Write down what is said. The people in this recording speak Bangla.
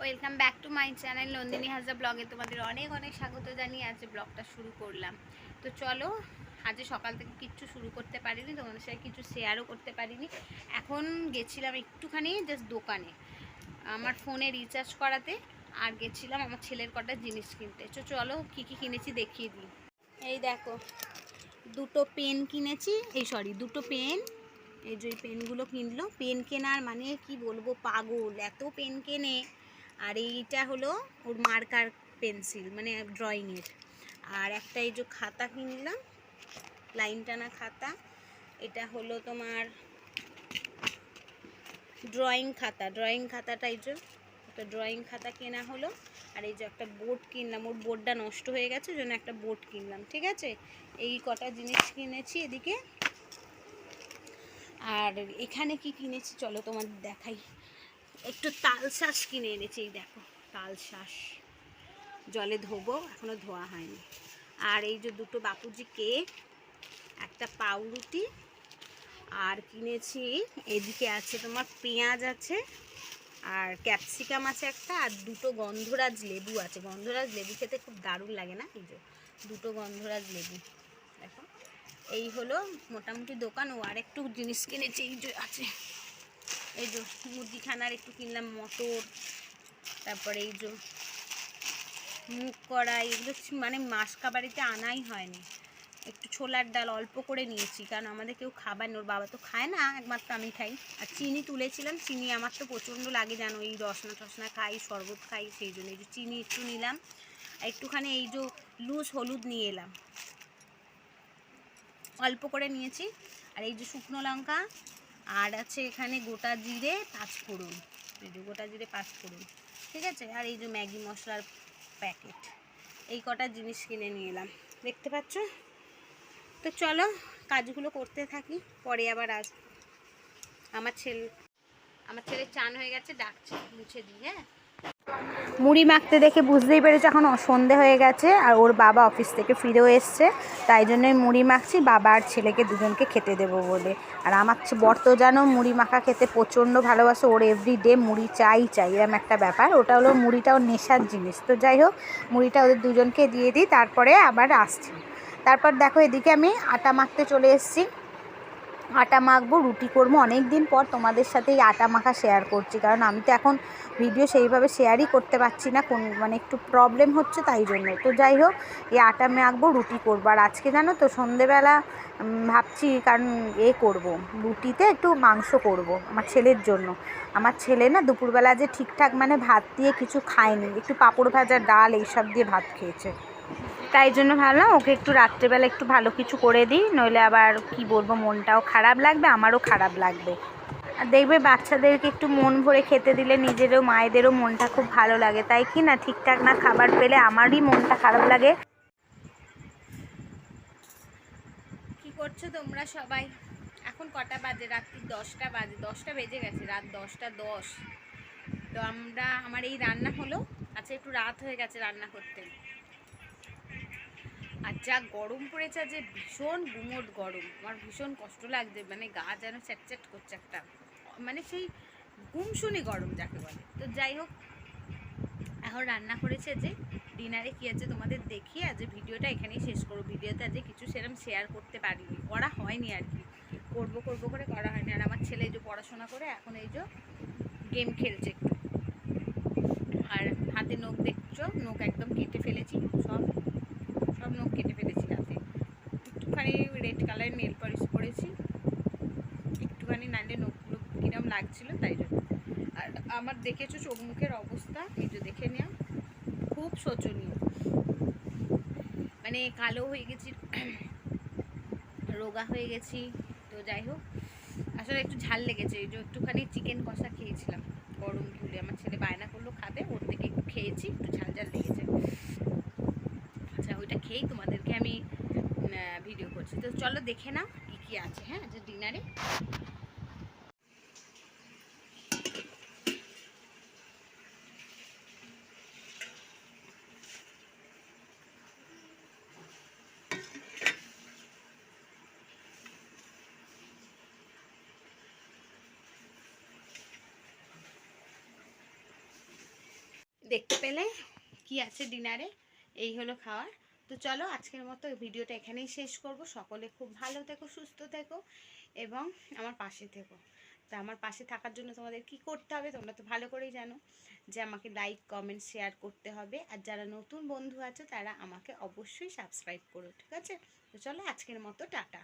Welcome back to my channel Nandini Hazra ব্লগে তোমাদের অনেক অনেক স্বাগত জানিয়ে আজ ব্লগটা শুরু করলাম। তো চলো, আজ সকাল থেকে কিচ্ছু শুরু করতে পারিনি, তোমাদের সাথে কিছু শেয়ারও করতে পারিনি। এখন গেছিলাম একটুখানি জাস্ট দোকানে, আমার ফোনে রিচার্জ করাতে, আর গেছিলাম আমার ছেলের কটা জিনিস কিনতে। তো চলো, কী কী কিনেছি দেখিয়ে দিই। এই দেখো, দুটো পেন কিনেছি, এই সরি দুটো পেন এই যে পেনগুলো কিনলো। পেন কেনার মানে কি বলব, পাগল, এত পেন কেনে। আর এইটা হলো ওর মার্কার পেন্সিল মানে ড্রয়িংয়ের আর একটা এই যে খাতা কিনলাম লাইন টানা খাতা, এটা হলো তোমার ড্রয়িং খাতা। ড্রয়িং খাতাটা এই যে, একটা ড্রয়িং খাতা কেনা হলো, আর এই যে একটা বোর্ড কিনলাম। ওর বোর্ডটা নষ্ট হয়ে গেছে জন্য একটা বোর্ড কিনলাম, ঠিক আছে? এই কটা জিনিস কিনেছি এদিকে। আর এখানে কি কিনেছি, চলো তোমাদের দেখাই। একটু তাল শাঁস কিনে এনেছি দেখো, তাল শাঁস। জলে ধোবো, এখনও ধোয়া হয়নি। আর এই যে দুটো বাপুজি কেক, একটা পাউরুটি, আর কিনেছি, এদিকে আছে তোমার পেঁয়াজ আছে, আর ক্যাপসিকাম আছে একটা, আর দুটো গন্ধরাজ লেবু আছে। গন্ধরাজ লেবু খেতে খুব দারুণ লাগে না? এই যে দুটো গন্ধরাজ লেবু, দেখো। এই হলো মোটামুটি দোকান, ও আর একটু জিনিস কিনেছি, এই যে আছে। এই যে মুদিখানার একটু কিনলাম মটর, তারপরে এই যে মুখ কড়াই, এগুলো মানে মাস খাবারিতে আনাই হয়নি। একটু ছোলার ডাল অল্প করে নিয়েছি, কারণ আমাদের কেউ খাবার ওর বাবা তো খায় না, একমাত্র আমি খাই। আর চিনি তুলেছিলাম, চিনি আমার তো প্রচণ্ড লাগে, জানো, এই রসনা টসনা খাই, শরবত খাই, সেই জন্য এই যে চিনি একটু নিলাম। আর একটুখানি এই যে লুজ হলুদ নিয়ে এলাম। অল্প করে নিয়েছি, আর এই যে শুকনো লঙ্কা আর আছে এখানে গোটা জিরে পাঁচফোড়ন গোটা জিরে পাঁচফোড়ন ঠিক আছে? আর এই যে ম্যাগি মশলার প্যাকেট, এই কটা জিনিস কিনে নিয়ে এলাম, দেখতে পাচ্ছ? তো চলো কাজগুলো করতে থাকি, পরে আবার আস, আমার ছেলে আমার ছেলে চান হয়ে গেছে, ডাকছে, মুছে দিই হ্যাঁ? মুড়ি মাখতে দেখে বুঝতেই পেরেছে এখন সন্ধে হয়ে গেছে আর ওর বাবা অফিস থেকে ফিরেও এসছে। তাই জন্যই মুড়ি মাখছি, বাবা আর ছেলেকে দুজনকে খেতে দেবো বলে। আর আমার বর তো জানো মুড়ি মাখা খেতে প্রচণ্ড ভালোবাসে, ওর এভরি ডে মুড়ি চাই চাই, এরম একটা ব্যাপার। ওটা হলো মুড়িটা ওর নেশার জিনিস। তো যাই হোক, মুড়িটা ওদের দুজনকে দিয়ে দিই, তারপরে আবার আসছি। তারপর দেখো এদিকে আমি আটা মাখতে চলে এসেছি। আটা মাখবো, রুটি করব। অনেক দিন পর তোমাদের সাথে এই আটা মাখা শেয়ার করছি। কারণ আমি তো এখন ভিডিও সেইভাবে শেয়ারই করতে পারছি না। কোন মানে একটু প্রবলেম হচ্ছে তাই জন্য তো যাই হোক, এই আটা মাখবো, রুটি করব। আর আজকে জানো তো, সন্ধেবেলা ভাবছি কারণ এ করব। রুটিতে একটু মাংস করব আমার ছেলের জন্য। আমার ছেলে না দুপুরবেলা যে ঠিকঠাক মানে ভাত দিয়ে কিছু খায়নি। একটু পাঁপড় ভাজা, ডাল এইসব দিয়ে ভাত খেয়েছে। তাই জন্য ভাবলাম ওকে একটু রাত্রেবেলা একটু ভালো কিছু করে দিই, নইলে আবার কি বলব, মনটাও খারাপ লাগবে, আমারও খারাপ লাগবে। আর দেখবে বাচ্চাদেরকে একটু মন ভরে খেতে দিলে নিজেরও, মায়েদেরও মনটা খুব ভালো লাগে। তাই কি না, ঠিকঠাক না খাবার পেলে আমারই মনটা খারাপ লাগে। কি করছ তোমরা সবাই? এখন কটা বাজে? রাত্রি দশটা বাজে, দশটা বেজে গেছে, রাত দশটা দশ। তো আমরা, আমার এই রান্না হলো। আচ্ছা একটু রাত হয়ে গেছে রান্না করতে। যা গরম পড়েছে যে ভীষণ গুমোট গরম। আমার ভীষণ কষ্ট লাগছে মানে গা যেন চ্যাটচ্যাট করছে একটা। মানে সেই গুমশুনি গরম যাকে বলে। তো যাই হোক, এখন রান্না করেছে যে ডিনারে কী আছে তোমাদের দেখিয়ে আজ ভিডিওটা এখানেই শেষ করো ভিডিওতে আজ কিছু সেরকম শেয়ার করতে পারিনি। করা হয়নি আর কি। করব করব করে করা হয়নি। আর আমার ছেলে এই যে পড়াশোনা করে, এখন এই যে গেম খেলছে একটু। আর হাতে নখ দেখছ? নখ একদম কেটে ফেলেছি। সব নখ কেটে ফেলেছি হাতে একটুখানি রেড কালারের নেল পলিশ করেছি একটুখানি নাইলে নখগুলো কিরম লাগছিল তাই জন্য আর আমার দেখেছ চোখ মুখের অবস্থা? এই যে দেখে নেওয়া খুব শোচনীয়। মানে কালো হয়ে গেছি, রোগা হয়ে গেছি। তো যাই হোক, আসলে একটু ঝাল লেগেছে। এই যে একটুখানি চিকেন কষা খেয়েছিলাম, গরম তুলে আমার ছেলে বায়না করল, খাবে, ওর থেকে একটু খেয়েছি, একটু ঝাল ঝাল লেগেছে। আচ্ছা ওইটা খেয়েই তোমাদেরকে আমি ভিডিও করছি। তো চলো দেখে নাও কী কী আছে হ্যাঁ? যে ডিনারে দেখতে পেলে কি আছে ডিনারে, এই হলো খাওয়ার। তো চলো আজকের মতো ভিডিওটা এখানেই শেষ করব। সকলে খুব ভালো থেকো, সুস্থ থেকো এবং আমার পাশে থেকো। তা আমার পাশে থাকার জন্য তোমাদের কি করতে হবে তোমরা তো ভালো করেই জানো যে আমাকে লাইক কমেন্ট শেয়ার করতে হবে। আর যারা নতুন বন্ধু আছে তারা আমাকে অবশ্যই সাবস্ক্রাইব করো, ঠিক আছে? তো চলো আজকের মতো, টাটা।